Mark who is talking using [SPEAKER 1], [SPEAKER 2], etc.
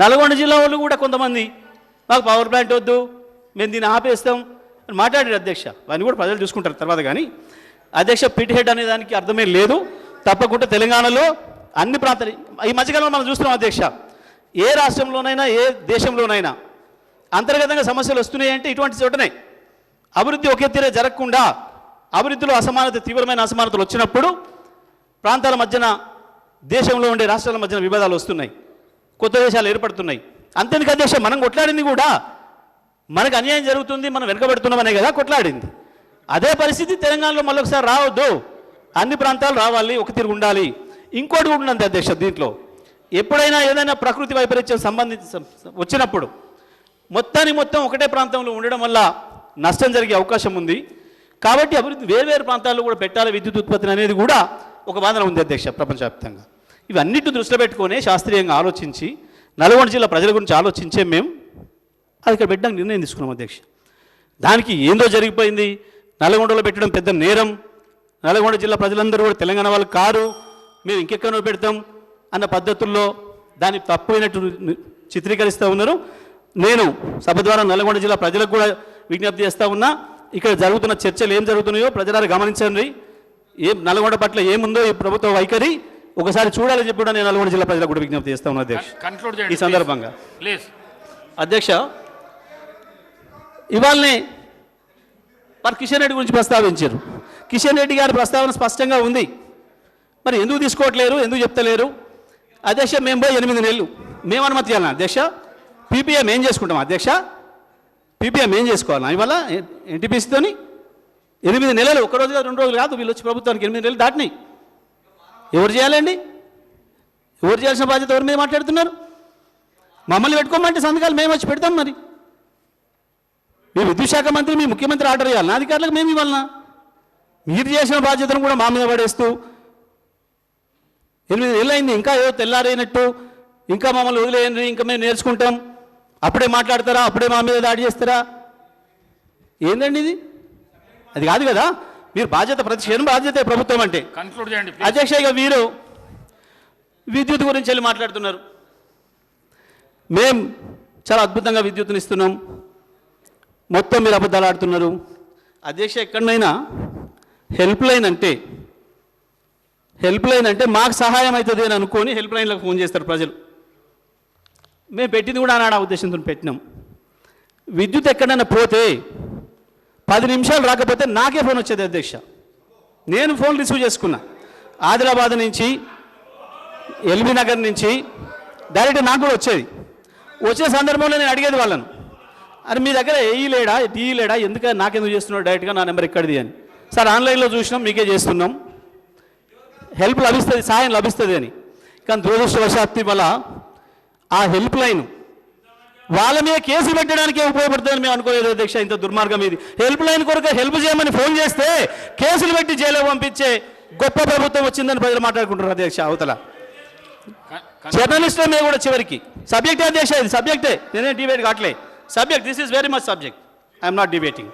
[SPEAKER 1] నల్గొండ జిల్లా వాళ్ళు కూడా కొంతమంది మాకు పవర్ ప్లాంట్ వద్దు మేము దీన్ని ఆపేస్తాం అని మాట్లాడారు అధ్యక్ష. అవన్నీ కూడా ప్రజలు చూసుకుంటారు తర్వాత కానీ. అధ్యక్ష పిట్ హెడ్ అనే దానికి అర్థమే లేదు. తప్పకుండా తెలంగాణలో అన్ని ప్రాంతాలు ఈ మధ్యకాలంలో మనం చూస్తున్నాం అధ్యక్ష. ఏ రాష్ట్రంలోనైనా ఏ దేశంలోనైనా అంతర్గతంగా సమస్యలు వస్తున్నాయి అంటే ఇటువంటి చోటనే అభివృద్ధి ఒకే తీరే జరగకుండా అభివృద్ధిలో అసమానత తీవ్రమైన అసమానతలు వచ్చినప్పుడు ప్రాంతాల మధ్యన దేశంలో ఉండే రాష్ట్రాల మధ్యన విభేదాలు వస్తున్నాయి. కొత్త దేశాలు ఏర్పడుతున్నాయి. అంతేందుకు అధ్యక్ష మనం కొట్లాడింది కూడా మనకు అన్యాయం జరుగుతుంది మనం వెనుకబెడుతున్నామనే కదా కొట్లాడింది. అదే పరిస్థితి తెలంగాణలో మళ్ళొకసారి రావద్దు. అన్ని ప్రాంతాలు రావాలి ఒక తిరుగు ఉండాలి. ఇంకోటి కూడా ఉన్నది అధ్యక్ష దీంట్లో. ఎప్పుడైనా ఏదైనా ప్రకృతి వైపరీత్యం సంబంధించి వచ్చినప్పుడు మొత్తానికి మొత్తం ఒకటే ప్రాంతంలో ఉండడం వల్ల నష్టం జరిగే అవకాశం ఉంది. కాబట్టి అభివృద్ధి వేరు ప్రాంతాల్లో కూడా పెట్టాలి విద్యుత్ ఉత్పత్తి అనేది కూడా ఒక వాదన ఉంది అధ్యక్ష ప్రపంచవ్యాప్తంగా. ఇవన్నిటి దృష్టిలో పెట్టుకొని శాస్త్రీయంగా ఆలోచించి నల్గొండ జిల్లా ప్రజల గురించి ఆలోచించే మేము అది ఇక్కడ పెట్టడానికి నిర్ణయం తీసుకున్నాం అధ్యక్ష. దానికి ఏందో జరిగిపోయింది. నల్గొండలో పెట్టడం పెద్ద నేరం. నల్గొండ జిల్లా ప్రజలందరూ కూడా తెలంగాణ వాళ్ళు కారు మేము ఇంకెక్కడో పెడతాం అన్న పద్ధతుల్లో దాన్ని తప్పైనట్టు చిత్రీకరిస్తూ ఉన్నారు. నేను సభ ద్వారా నల్గొండ జిల్లా ప్రజలకు కూడా విజ్ఞప్తి చేస్తూ ఉన్నా ఇక్కడ జరుగుతున్న చర్చలు ఏం జరుగుతున్నాయో ప్రజలారు గమనించండి. ఏం నల్గొండ పట్ల ఏముందో ఈ ప్రభుత్వ వైఖరి ఒకసారి చూడాలని చెప్పి కూడా నేను నల్గొండ జిల్లా ప్రజలకు కూడా విజ్ఞప్తి చేస్తా ఉన్నా అధ్యక్ష.
[SPEAKER 2] కన్క్లూడ్
[SPEAKER 1] ఈ సందర్భంగా.
[SPEAKER 2] ప్లీజ్
[SPEAKER 1] అధ్యక్ష ఇవాళనే మరి కిషన్ రెడ్డి గురించి ప్రస్తావించారు. కిషన్ రెడ్డి గారి ప్రస్తావన స్పష్టంగా ఉంది. మరి ఎందుకు తీసుకోవట్లేరు? ఎందుకు చెప్తలేరు? అధ్యక్ష మేము పోయి ఎనిమిది నెలలు. మేము అనుమతి ఇవ్వాలన్నా అధ్యక్ష? పీపీఎం ఏం చేసుకుంటాం అధ్యక్ష? పీపీఎం ఏం చేసుకోవాలన్నా ఇవాళ ఎన్టీపీసీతోని ఎనిమిది నెలలు ఒక రోజు కాదు, రెండు రోజులు కాదు వీళ్ళు వచ్చి ప్రభుత్వానికి ఎనిమిది నెలలు దాటినాయి. ఎవరు చేయాలండి? ఎవరు చేయాల్సిన బాధ్యత ఎవరి మీద మాట్లాడుతున్నారు? మమ్మల్ని పెట్టుకోమంటే సంతకాలు మేము వచ్చి పెడతాం మరి. మీ విద్యుత్ శాఖ మంత్రి మీ ముఖ్యమంత్రి ఆర్డర్ ఇవ్వాలి. నా అధికారులకు మేము ఇవ్వాలనా? మీరు చేసిన బాధ్యతను కూడా మా మీద పడేస్తూ ఎనిమిది ఏళ్ళైంది అయింది ఇంకా ఏదో తెల్లారైనట్టు ఇంకా మమ్మల్ని వదిలేయండి ఇంకా మేము నేర్చుకుంటాం. అప్పుడే మాట్లాడతారా? అప్పుడే మా మీద దాడి చేస్తారా? ఏందండి ఇది? అది కాదు కదా? మీరు బాధ్యత ప్రతి క్షణం బాధ్యత ప్రభుత్వం అంటే.
[SPEAKER 2] కన్క్లూడ్ చేయండి
[SPEAKER 1] అధ్యక్ష ఇక వీరు విద్యుత్ గురించి వెళ్ళి మాట్లాడుతున్నారు. మేం చాలా అద్భుతంగా విద్యుత్తుని ఇస్తున్నాం. మొత్తం మీరు అబద్ధాలు ఆడుతున్నారు. అధ్యక్ష ఎక్కడైనా హెల్ప్ లైన్ అంటే హెల్ప్ లైన్ అంటే మాకు సహాయం అవుతుంది అని అనుకొని హెల్ప్ లైన్లకు ఫోన్ చేస్తారు ప్రజలు. మేము పెట్టింది కూడా ఆనాడు ఆ ఉద్దేశంతో పెట్టినాం. విద్యుత్ ఎక్కడైనా పోతే పది నిమిషాలు రాకపోతే నాకే ఫోన్ వచ్చేది అధ్యక్ష. నేను ఫోన్ రిసీవ్ చేసుకున్నా. ఆదిలాబాద్ నుంచి ఎల్బీ నగర్ నుంచి డైరెక్ట్ నాకు కూడా వచ్చేది. వచ్చే సందర్భంలో నేను అడిగేది వాళ్ళను. అరే మీ దగ్గర ఏ లేడా? టీ లేడా? ఎందుక? నాకెందుకు చేస్తున్నాడు డైరెక్ట్గా? నా నెంబర్ ఎక్కడిది? అని. సార్ ఆన్లైన్లో చూసినాం మీకే చేస్తున్నాం. హెల్ప్ లభిస్తుంది సాయం లభిస్తుంది అని. కానీ దురదృష్టవశాత్తు వల్ల ఆ హెల్ప్ లైన్ వాళ్ళ మీద కేసు పెట్టడానికే ఉపయోగపడుతుందని మేము అనుకోలేదు అధ్యక్ష ఇంత దుర్మార్గం ఇది. హెల్ప్ లైన్ కొరకు హెల్ప్ చేయమని ఫోన్ చేస్తే కేసులు పెట్టి జైలు పంపించే గొప్ప ప్రభుత్వం వచ్చిందని ప్రజలు మాట్లాడుకుంటున్నారు అధ్యక్ష అవతల. జర్నలిస్టుల మీద కూడా చివరికి. సబ్జెక్టే అధ్యక్ష ఇది సబ్జెక్టే. నేనే డిబేట్ కావట్లే. Subject this is very much subject I'm not debating